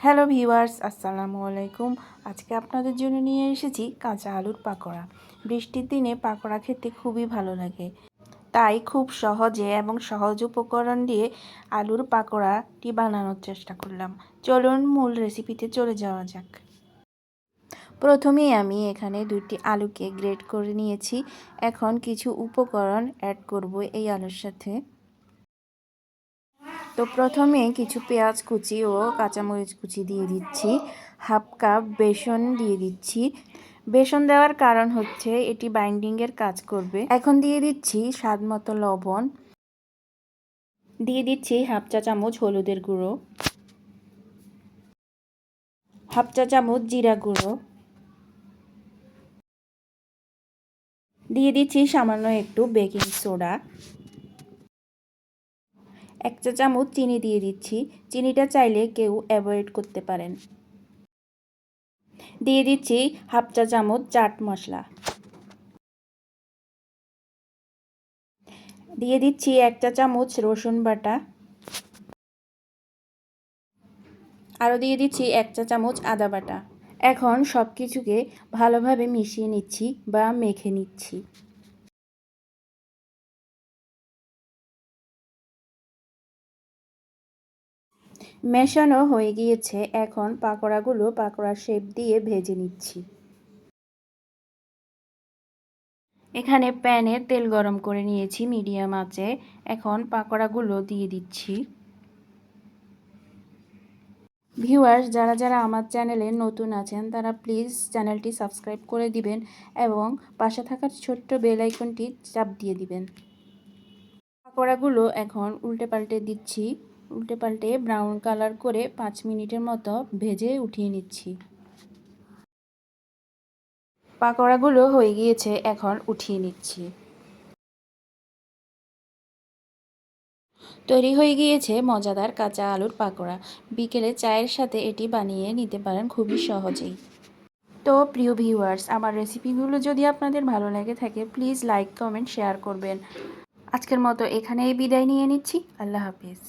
Hello viewers, আসসালামু আলাইকুম। আজকে আপনাদের জন্য নিয়ে এসেছি কাঁচা আলুর পাকোড়া। বৃষ্টির দিনে পাকোড়া খেতে খুবই ভালো লাগে। তাই খুব সহজে এবং সহজ উপকরণ দিয়ে আলুর পাকোড়াটি বানানোর চেষ্টা করলাম। চলুন মূল রেসিপিতে চলে যাওয়া যাক। প্রথমেই আমি এখানে দুটি আলুকে গ্রেট করে নিয়েছি। এখন কিছু উপকরণ অ্যাড করব এই আলুর সাথে। তো প্রথমে কিছু পেঁয়াজ কুচি ও কাঁচামরিচ কুচি দিয়ে দিচ্ছি, হাফ কাপ বেসন দিয়ে দিচ্ছি। বেসন দেওয়ার কারণ হচ্ছে এটি বাইন্ডিংয়ের কাজ করবে। এখন দিয়ে দিচ্ছি স্বাদ মতো লবণ। দিয়ে দিচ্ছি হাফ চা চামচ হলুদের গুঁড়ো। হাফ চা চামচ জিরা গুঁড়ো। দিয়ে দিচ্ছি সামান্য একটু বেকিং সোডা। এক চা চামচ চিনি দিয়ে দিচ্ছি। চিনিটা চাইলে কেউ অ্যাভয়েড করতে পারেন। দিয়ে দিচ্ছি হাফ চা চামচ চাট মশলা। দিয়ে দিচ্ছি এক চা চামচ রসুন বাটা। আরও দিয়ে দিচ্ছি এক চা চামচ আদা বাটা। এখন সব কিছুকে ভালোভাবে মিশিয়ে নিচ্ছি বা মেখে নিচ্ছি। মেশানো হয়ে গিয়েছে। এখন পাকোড়াগুলো পাকোড়ার শেপ দিয়ে ভেজে নিচ্ছি। এখানে প্যানে তেল গরম করে নিয়েছি মিডিয়াম আঁচে। এখন পাকোড়াগুলো দিয়ে দিচ্ছি। ভিউয়ার্স যারা যারা আমার চ্যানেলে নতুন আছেন, তারা প্লিজ চ্যানেলটি সাবস্ক্রাইব করে দিবেন এবং পাশে থাকার ছোট্ট বেল আইকনটি চাপ দিয়ে দিবেন। পাকোড়াগুলো এখন উল্টে পাল্টে দিচ্ছি। উল্টে পাল্টে ব্রাউন কালার করে পাঁচ মিনিটের মতো ভেজে উঠিয়ে নিচ্ছি। পাকোড়াগুলো হয়ে গিয়েছে, এখন উঠিয়ে নিচ্ছি। তৈরি হয়ে গিয়েছে মজাদার কাঁচা আলুর পাকোড়া। বিকেলে চায়ের সাথে এটি বানিয়ে নিতে পারেন খুবই সহজেই। তো প্রিয় ভিউয়ার্স আমার রেসিপিগুলো যদি আপনাদের ভালো লেগে থাকে প্লিজ লাইক কমেন্ট শেয়ার করবেন। আজকের মতো এখানেই বিদায় নিয়ে নিচ্ছি। আল্লাহ হাফিজ।